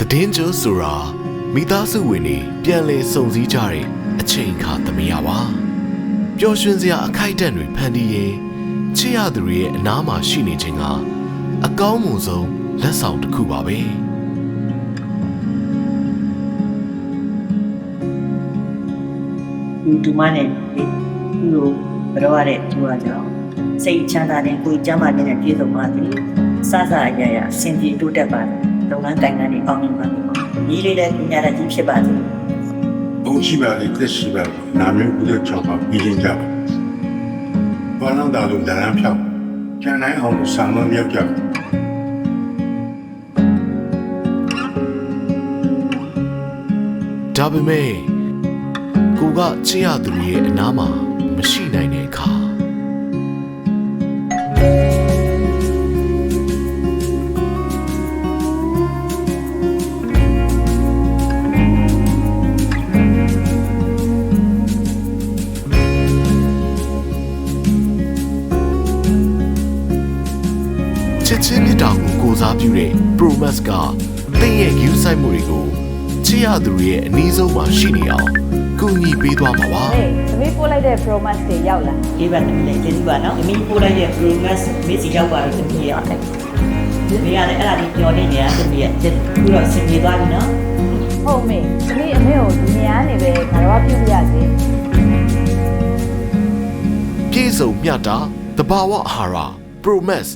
သတင်းကြိုးဆိုတာမိသားစုဝင်တွေပြန်လည်စုံစည်းကြတဲ့အချိန်အခါသမယပါပျော်ရွှင်စရာအခိုက်အတန့်တွေဖန်တီးရင်ချစ်ရသူတွေရဲ့အနားမှာရှိနေခြင်းကအကောင်းမွန်ဆုံးလက်ဆောင်တစ်ခုပါပဲဒီဒူမနဲ့ဒီလိုဘရောရတဲ့သူကကြောင့်စိတ်ချမ်းသာတဲ့ကိုယ်ကျမ်းမာတဲ့ပြည့်စုံပါသည်စစအရာရာစင်ပြေတိုးတက်ပါသည် လုပ်ငန်းကိုင်ငန်းတွေပေါင်းနေပါသည်ညီလေးတဲ့ပညာတတ်ကြီးဖြစ်ပါသည်ဘုံရှိပါလေသက်ရှိပါလေနာမည်ကူတဲ့ချောင်းပါပြီးရင်ကြပါဘာလို့ဒါလို့ဒါရန်ဖြောက်ကျန်နိုင်အောင်လို့ဆံမမြောက်ကြပါဒါပေမဲ့ကိုကချစ်ရသူတွေရဲ့အနားမှာမရှိနိုင်တဲ့အခါ ချစ်ချင်းမြတ်တာကိုကိုစားပြုတဲ့ Promise ကသင်ရဲ့ view site မှုတွေကိုချစ်ရသူတွေရဲ့အနည်းဆုံးမှာရှိနေအောင်ကူညီပေးသွားမှာပါဟေးသမီးပို့လိုက်တဲ့ promise တွေရောက်လာဒီဘက်လည်းကျေးဇူးပါနော်အမီပို့လိုက်တဲ့ progress မေ့စီရောက်ပါလို့သမီးရဲ့ဒီရတယ်အဲ့ဒါဒီပြောနေနေတာသမီးရဲ့ခုတော့စင်ပြေသွားပြီနော်ဟုတ်မေသမီးအမေကိုဒီနေရာနေပဲငါတော့ပြုပြရစေပြေဆုံးမြတ်တာတဘာဝအာဟာရ Promise